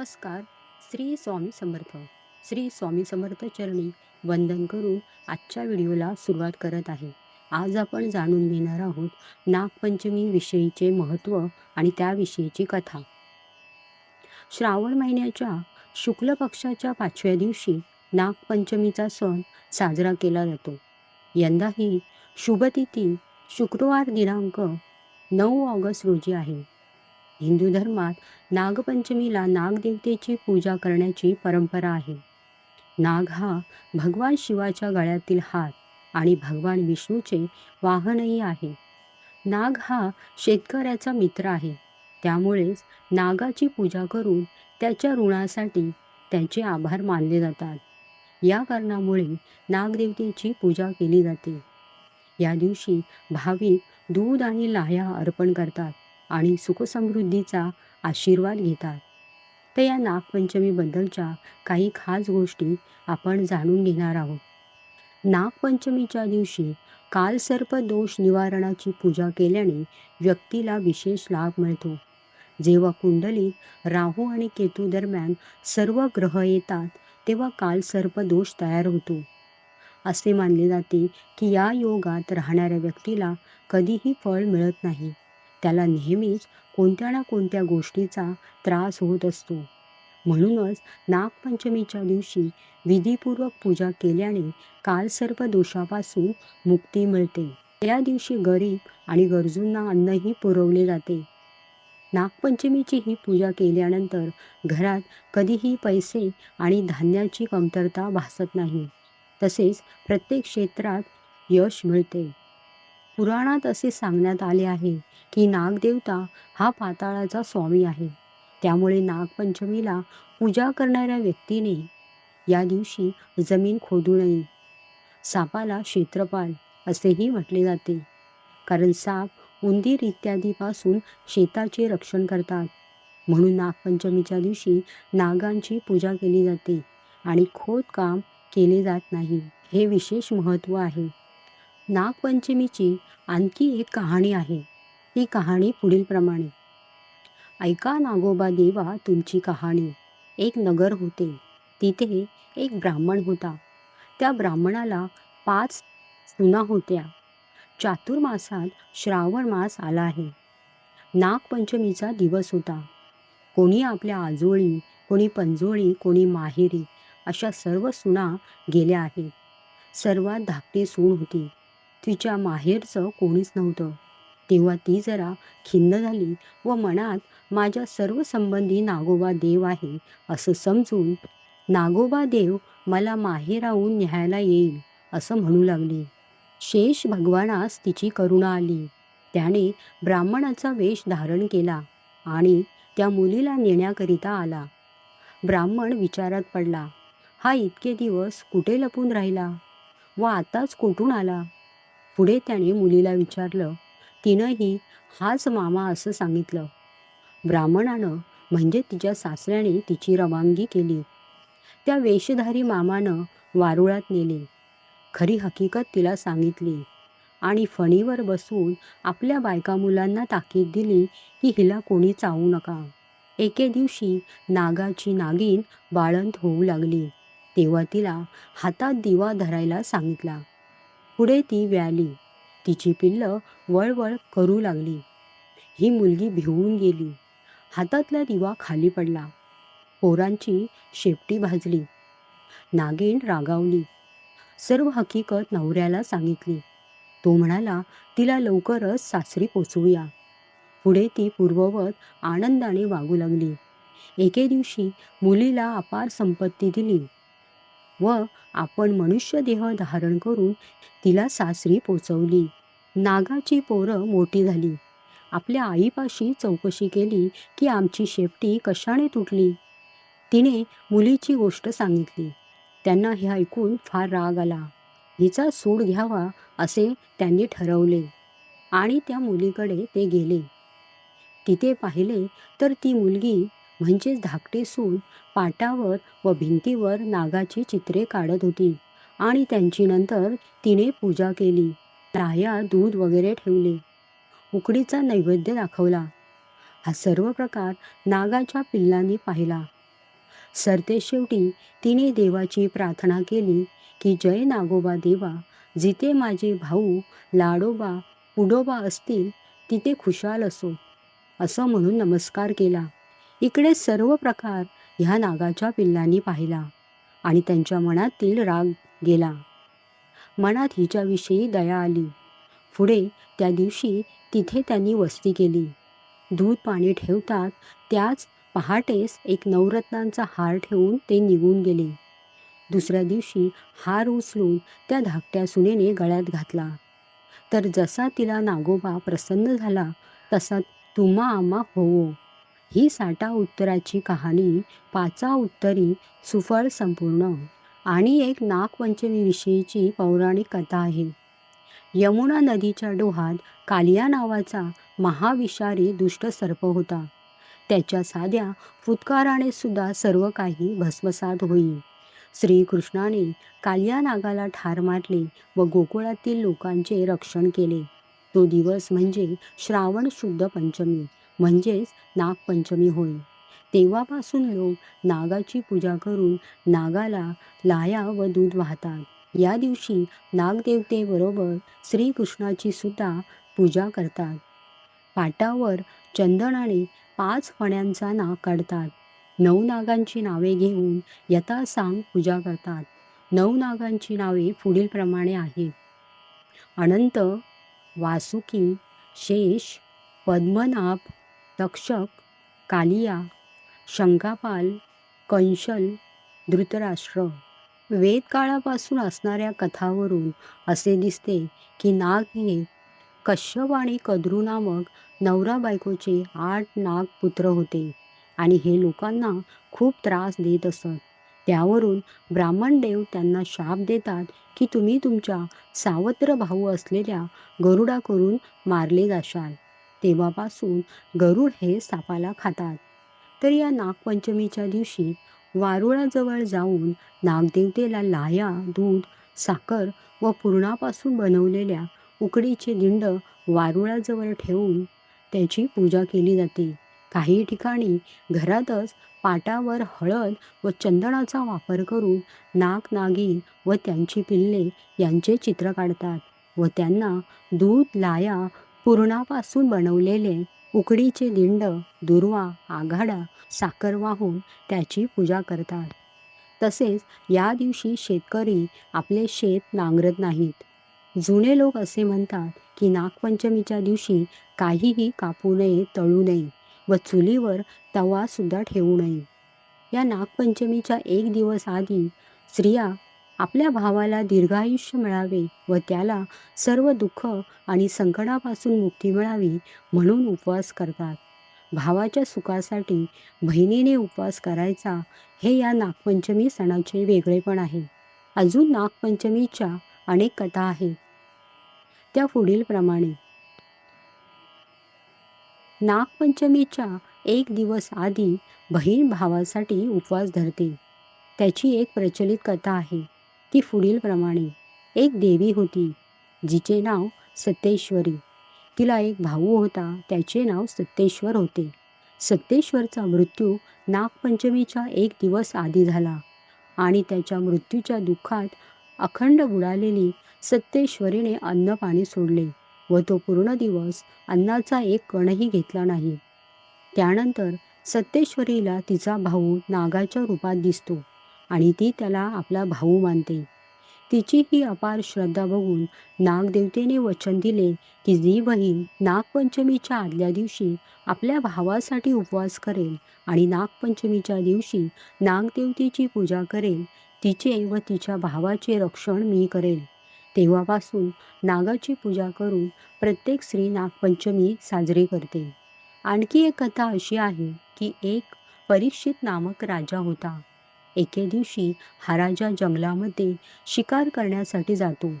नमस्कार. श्री स्वामी समर्थ. श्री स्वामी समर्थ चरणी वंदन करून आजच्या व्हिडिओला सुरुवात करत आहे. आज आपण जाणून घेणार आहोत नागपंचमी विषयीचे महत्त्व आणि त्याविषयीची कथा. श्रावण महिन्याच्या शुक्ल पक्षाच्या पाचव्या दिवशी नागपंचमीचा सण साजरा केला जातो. यंदाही शुभतिथी शुक्रवार दिनांक नऊ ऑगस्ट रोजी आहे. हिंदू धर्मात नागपंचमीला नागदेवतेची पूजा करण्याची परंपरा आहे. नाग हा भगवान शिवाच्या गळ्यातील हात आणि भगवान विष्णूचे वाहनही आहे. नाग हा शेतकऱ्याचा मित्र आहे. त्यामुळेच नागाची पूजा करून त्याच्या ऋणासाठी त्याचे आभार मानले जातात. या कारणामुळे नागदेवतेची पूजा केली जाते. या दिवशी भाविक दूध आणि लाह्या अर्पण करतात. आणि सुखसमृद्धीचा आशीर्वाद घेतात. तर या नागपंचमीबद्दलच्या काही खास गोष्टी आपण जाणून घेणार आहोत. नागपंचमीच्या दिवशी कालसर्प दोष निवारणाची पूजा केल्याने व्यक्तीला विशेष लाभ मिळतो. जेव्हा कुंडलीत राहू आणि केतू दरम्यान सर्व ग्रह येतात तेव्हा कालसर्प दोष तयार होतो. असे मानले जाते की या योगात राहणाऱ्या व्यक्तीला कधीही फळ मिळत नाही. त्याला नेहमीच कोणत्या ना कोणत्या गोष्टीचा त्रास होत असतो. म्हणूनच नागपंचमीच्या दिवशी विधीपूर्वक पूजा केल्याने कालसर्प दोषापासून मुक्ती मिळते. या दिवशी गरीब आणि गरजूंना अन्नही पुरवले जाते. नागपंचमीची ही पूजा केल्यानंतर घरात कधीही पैसे आणि धान्याची कमतरता भासत नाही. तसेच प्रत्येक क्षेत्रात यश मिळते. पुराणात असे सांगण्यात आले आहे की नागदेवता हा पाताळाचा स्वामी आहे. त्यामुळे नागपंचमीला पूजा करणाऱ्या व्यक्तीने या दिवशी जमीन खोदू नये. सापाला क्षेत्रपाल असेही म्हटले जाते. कारण साप उंदीर इत्यादीपासून शेताचे रक्षण करतात. म्हणून नागपंचमीच्या दिवशी नागांची पूजा केली जाते आणि खोदकाम केले जात नाही. हे विशेष महत्त्व आहे. नागपंचमीची आणखी एक कहाणी आहे. ती कहाणी पुढीलप्रमाणे ऐका नागोबा देवा तुमची कहाणी. एक नगर होते. तिथे एक ब्राह्मण होता. त्या ब्राह्मणाला पाच सुना होत्या. चातुर्मासात श्रावण मास आला आहे. नागपंचमीचा दिवस होता. कोणी आपल्या आजोळी कोणी पंजोळी कोणी माहेरी अशा सर्व सुना गेल्या आहेत. सर्वात धाकटी सून होती. तिच्या माहेरचं कोणीच नव्हतं. तेव्हा ती जरा खिन्न झाली व मनात माझ्या सर्व संबंधी नागोबा देव आहे असं समजून नागोबा देव मला माहेराहून न्यायला येईल असं म्हणू लागली. शेष भगवानास तिची करुणा आली. त्याने ब्राह्मणाचा वेश धारण केला आणि त्या मुलीला नेण्याकरिता आला. ब्राह्मण विचारात पडला हा इतके दिवस कुठे लपून राहिला? व आताच कुठून आला? पुढे त्याने मुलीला विचारलं तिनंही हाच मामा असं सांगितलं. ब्राह्मणानं म्हणजे तिच्या सासऱ्याने तिची रवानगी केली. त्या वेशधारी मामानं वारुळात नेले. खरी हकीकत तिला सांगितली आणि फणीवर बसून आपल्या बायका मुलांना ताकीद दिली की हिला कोणी चावू नका. एके दिवशी नागाची नागिन बाळंत होऊ लागली. तेव्हा तिला हातात दिवा धरायला सांगितला. पुढे ती व्याली. तिची पिल्लं वळवळ करू लागली. ही मुलगी भिवून गेली. हातातला दिवा खाली पडला. पोरांची शेपटी भाजली. नागेन रागावली. सर्व हकीकत नवऱ्याला सांगितली. तो म्हणाला तिला लवकरच सासरी पोचवूया. पुढे ती पूर्ववत आनंदाने वागू लागली. एके दिवशी मुलीला अपार संपत्ती दिली. व आपण मनुष्य देह धारण करून तिला सासरी पोचवली. नागाची पोरं मोठी झाली. आपल्या आईपाशी चौकशी केली की आमची शेपटी कशाने तुटली? तिने मुलीची गोष्ट सांगितली. त्यांना हे ऐकून फार राग आला. हिचा सूड घ्यावा असे त्यांनी ठरवले आणि त्या मुलीकडे ते गेले. तिथे पाहिले तर ती मुलगी म्हणजेच धाकटे सून पाटावर व भिंतीवर नागाची चित्रे काढत होती. आणि त्यांची नंतर तिने पूजा केली. लाह्या दूध वगैरे ठेवले. उकडीचा नैवेद्य दाखवला. हा सर्व प्रकार नागाच्या पिल्लांनी पाहिला. सरतेशेवटी तिने देवाची प्रार्थना केली की जय नागोबा देवा जिथे माझे भाऊ लाडोबा पुडोबा असतील तिथे खुशाल असो असं म्हणून नमस्कार केला. इकडे सर्व प्रकार ह्या नागाच्या पिल्लांनी पाहिला आणि त्यांच्या मनातील राग गेला. मनात हिच्याविषयी दया आली. पुढे त्या दिवशी तिथे त्यांनी वस्ती केली. दूध पाणी ठेवतात त्याच पहाटेस एक नवरत्नांचा हार ठेवून ते निघून गेले. दुसऱ्या दिवशी हार उचलून त्या धाकट्या सुनेने गळ्यात घातला. तर जसा तिला नागोबा प्रसन्न झाला तसा तुम्हा आम्हा होवो. ही साठा उत्तराची कहाणी पाचा उत्तरी सुफळ संपूर्ण आणि एक नागपंचमीविषयीची पौराणिक कथा आहे. यमुना नदीच्या डोहात कालिया नावाचा महाविषारी दुष्ट सर्प होता. त्याच्या साध्या फुतकाराने सुद्धा सर्व काही भस्मसात होई. श्रीकृष्णाने कालिया नागाला ठार मारले व गोकुळातील लोकांचे रक्षण केले. तो दिवस म्हणजे श्रावण शुद्ध पंचमी. म्हणजेच नागपंचमी होय. तेव्हापासून लोक नागाची पूजा करून नागाला लाया व दूध वाहतात. या दिवशी नागदेवतेबरोबर श्रीकृष्णाची सुद्धा पूजा करतात. पाटावर चंदनाने पाच फण्यांचा नाग काढतात. नऊ नागांची नावे घेऊन यथासांग पूजा करतात. नऊ नागांची नावे पुढीलप्रमाणे आहेत. अनंत वासुकी शेष पद्मनाभ तक्षक कालिया शंकापाल कंशल धृतराष्ट्र. वेदकाळापासून असणाऱ्या कथावरून असे दिसते की नाग हे कश्यप आणि कद्रू नामक नवरा बायकोचे आठ नाग पुत्र होते आणि हे लोकांना खूप त्रास देत असत. त्यावरून ब्राह्मण देव त्यांना शाप देतात की तुम्ही तुमच्या सावत्र भाऊ असलेल्या गरुडाकडून मारले जाशाल. तेव्हापासून गरुड हे सापाला खातात. तर या नागपंचमीच्या दिवशी वारुळाजवळ जाऊन नागदेवतेला लाया दूध साखर व पूर्णापासून बनवलेल्या उकडीचे दिंड वारुळाजवळ ठेवून त्याची पूजा केली जाते. काही ठिकाणी घरातच पाटावर हळद व चंदनाचा वापर करून नाग नागिन व त्यांची पिल्ले यांचे चित्र काढतात व त्यांना दूध लाया पूर्णापासून बनवलेले उकडीचे दिंड दुर्वा आघाडा साखर वाहून त्याची पूजा करतात. तसेच या दिवशी शेतकरी आपले शेत नांगरत नाहीत. जुने लोक असे म्हणतात की नागपंचमीच्या दिवशी काहीही कापू नये तळू नये व चुलीवर तवासुद्धा ठेवू नये. या नागपंचमीच्या एक दिवस आधी स्त्रिया आपल्या भावाला दीर्घायुष्य मिळावे व त्याला सर्व दुःख आणि संकटापासून मुक्ती मिळावी म्हणून उपवास करतात. भावाच्या सुखासाठी बहिणीने उपवास करायचा हे या नागपंचमी सणाचे वेगळेपण आहे. अजून नागपंचमीच्या अनेक कथा आहेत. त्या पुढीलप्रमाणे नागपंचमीच्या एक दिवस आधी बहीण भावासाठी उपवास धरते. त्याची एक प्रचलित कथा आहे. ती पुढीलप्रमाणे एक देवी होती जिचे नाव सत्येश्वरी. तिला एक भाऊ होता त्याचे नाव सत्तेश्वर होते. सत्तेश्वरचा मृत्यू नागपंचमीच्या एक दिवस आधी झाला आणि त्याच्या मृत्यूच्या दुःखात अखंड बुडालेली सत्तेश्वरीने अन्न पाणी सोडले व तो पूर्ण दिवस अन्नाचा एक कणही घेतला नाही. त्यानंतर सत्तेश्वरीला तिचा भाऊ नागाच्या रूपात दिसतो. आणि ती त्याला आपला भाऊ मानते. तिची ही अपार श्रद्धा बघून नागदेवतेने वचन दिले की जी बहीण नागपंचमीच्या आदल्या दिवशी आपल्या भावासाठी उपवास करेल आणि नागपंचमीच्या दिवशी नागदेवतेची पूजा करेल तिचे व तिच्या भावाचे रक्षण मी करेल. तेव्हापासून नागाची पूजा करून प्रत्येक स्त्री नागपंचमी साजरी करते. आणखी एक कथा अशी आहे की एक परीक्षित नामक राजा होता. एके दिवशी हा राजा जंगलामध्ये शिकार करण्यासाठी जातो.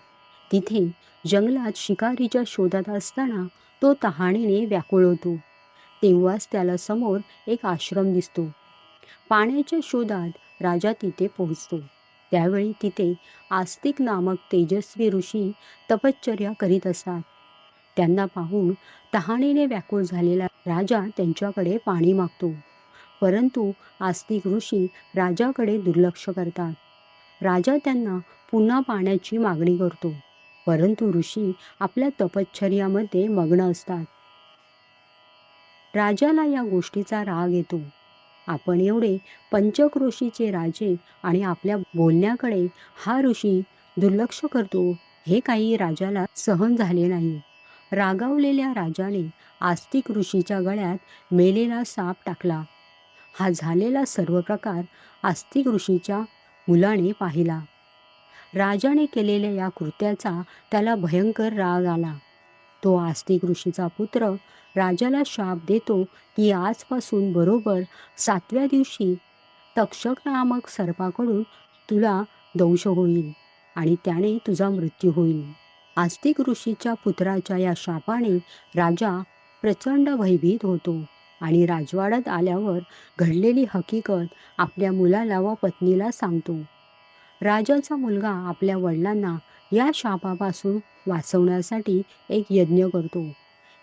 तिथे जंगलात शिकारीच्या शोधात असताना तो तहाणीने व्याकुळ होतो तेव्हाच त्याला समोर एक आश्रम दिसतो. पाण्याच्या शोधात राजा तिथे पोहोचतो. त्यावेळी तिथे आस्तिक नामक तेजस्वी ऋषी तपश्चर्या करीत असतात. त्यांना पाहून तहाणीने व्याकुळ झालेला राजा त्यांच्याकडे पाणी मागतो. परंतु आस्तिक ऋषी राजाकडे दुर्लक्ष करतात. राजा त्यांना पुन्हा पाण्याची मागणी करतो. परंतु ऋषी आपल्या तपश्चर्यामध्ये मग्न असतात. राजाला या गोष्टीचा राग येतो. आपण एवढे पंचक्रोशीचे राजे आणि आपल्या बोलण्याकडे हा ऋषी दुर्लक्ष करतो हे काही राजाला सहन झाले नाही. रागावलेल्या राजाने आस्तिक ऋषीच्या गळ्यात मेलेला साप टाकला. हा झालेला सर्व प्रकार आस्तिक ऋषीच्या मुलाने पाहिला. राजाने केलेल्या या कृत्याचा त्याला भयंकर राग आला. तो आस्तिक ऋषीचा पुत्र राजाला शाप देतो की आजपासून बरोबर सातव्या दिवशी तक्षक नामक सर्पाकडून तुला दंश होईल आणि त्याने तुझा मृत्यू होईल. आस्तिक ऋषीच्या पुत्राच्या या शापाने राजा प्रचंड भयभीत होतो. आणि राजवाड्यात आल्यावर घडलेली हकीकत आपल्या मुलाला व पत्नीला सांगतो. राजाचा मुलगा आपल्या वडिलांना या शापापासून वाचवण्यासाठी एक यज्ञ करतो.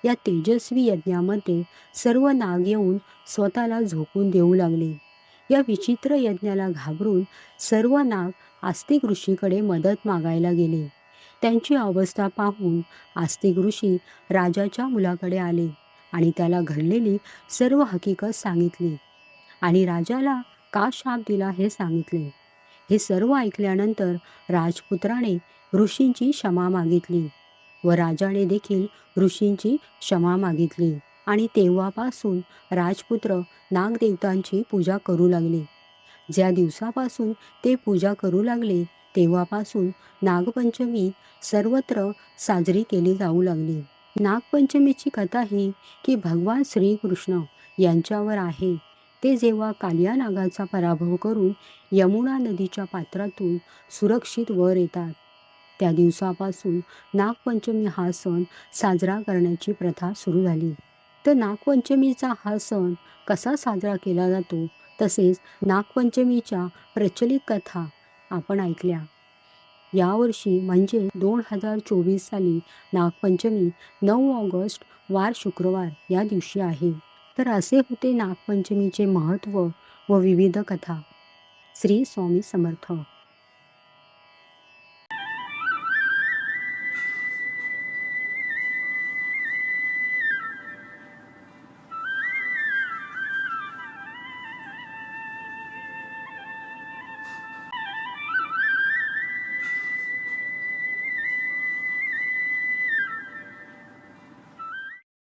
या तेजस्वी यज्ञामध्ये सर्व नाग येऊन स्वतःला झोपून देऊ लागले. या विचित्र यज्ञाला घाबरून सर्व नाग आस्तिक ऋषीकडे मदत मागायला गेले. त्यांची अवस्था पाहून आस्तिक ऋषी राजाच्या मुलाकडे आले. आणि त्याला घडलेली सर्व हकीकत सांगितली. आणि राजाला का शाप दिला हे सांगितले. हे सर्व ऐकल्यानंतर राजपुत्राने ऋषींची क्षमा मागितली व राजाने देखील ऋषींची क्षमा मागितली आणि तेव्हापासून राजपुत्र नागदेवतांची पूजा करू लागले. ज्या दिवसापासून ते पूजा करू लागले तेव्हापासून नागपंचमी सर्वत्र साजरी केली जाऊ लागली. नागपंचमीची कथा ही की भगवान श्रीकृष्ण यांच्यावर आहे. ते जेव्हा कालिया नागाचा पराभव करून यमुना नदीच्या पात्रातून सुरक्षित वर येतात. त्या दिवसापासून नागपंचमी हा सण साजरा करण्याची प्रथा सुरू झाली. तर नागपंचमीचा हा सण कसा साजरा केला जातो तसेच नागपंचमीच्या प्रचलित कथा आपण ऐकल्या. यावर्षी म्हणजे दोन हजार चोवीस साली नागपंचमी नऊ ऑगस्ट वार शुक्रवार या दिवशी आहे. तर असे होते नागपंचमीचे महत्त्व व विविध कथा. श्री स्वामी समर्थ.